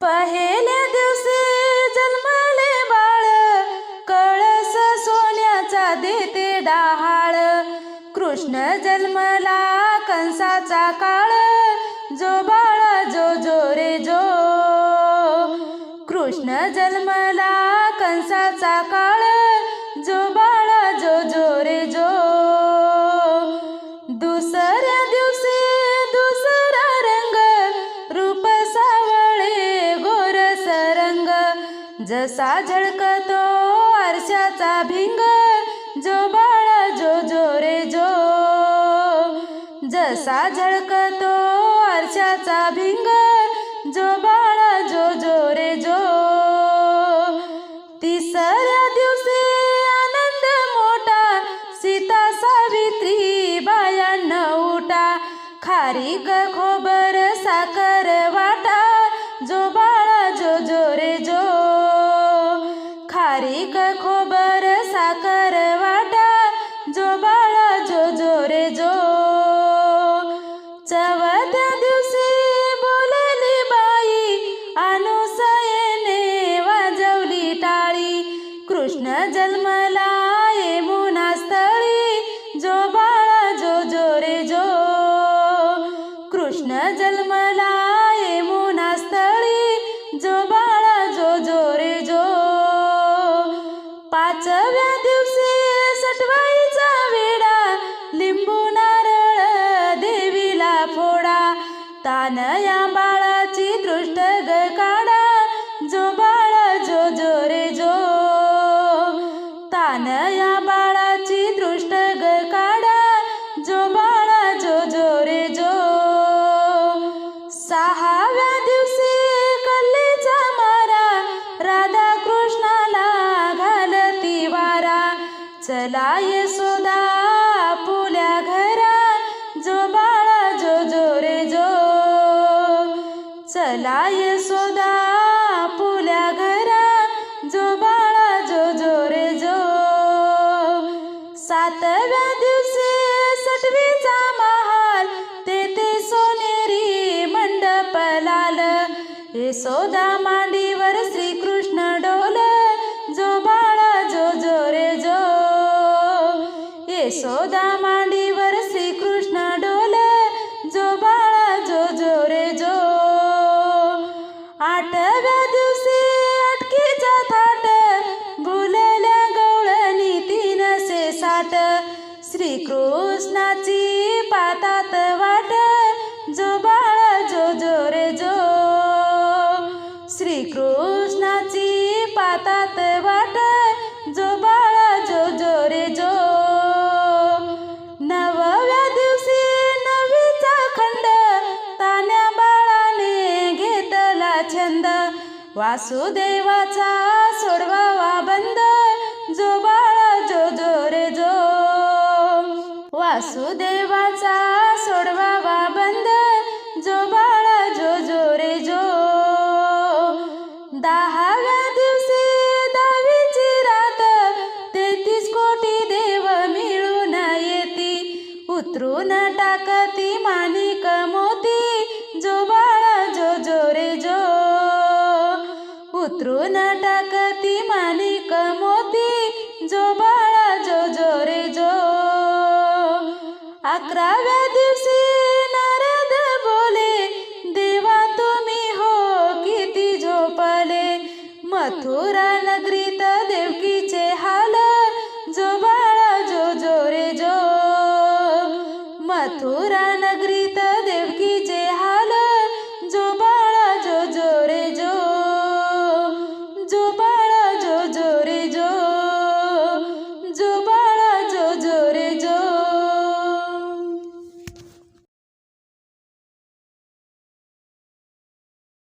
पहिल्या दिवशी जसा झळकतो आरशाचा भिंग जो बाळ जो जो रे जो. जसा झळकतो आरशाचा भिंग जो बाळ जो जो रे जो. तिसऱ्या दिवशी आनंद मोठा सीता सावित्री बायांना उठा. खारीक खोबर साखर तान या बाळाची दृष्ट ग काढा. जो बाळ जो जो रे जो. तान या बाळाची दृष्ट ग काढा. जो बाळा जो जो रे जो. सहाव्या दिवशी कल्लीचा मारा. राधा कृष्णाला घालती वारा. चला येसो चला यशोदा पुल्या घरा जो बाळा जो जो रे जो. सातव्या दिवशी सटवीचा महाल तेथे सोनेरी मंडप लाल यशोदा मांडीवर श्रीकृष्ण डोल जो बाळा जो जो रे जो. यशोदा वासुदेवाचा सोडवावा बंद जो बाळा जो जो रे जो. वासुदेवाचा सोडवावा बंद जो बाळा जो जो रे जो. दहाव्या दिवशी दहावीची रात तेहतीस कोटी देव मिळून येती. उतरून टाकती माणिक मोती जो बाळा उतरून टाकती मालिक मोती जो बाळा जो जो रे जो. अकराव्या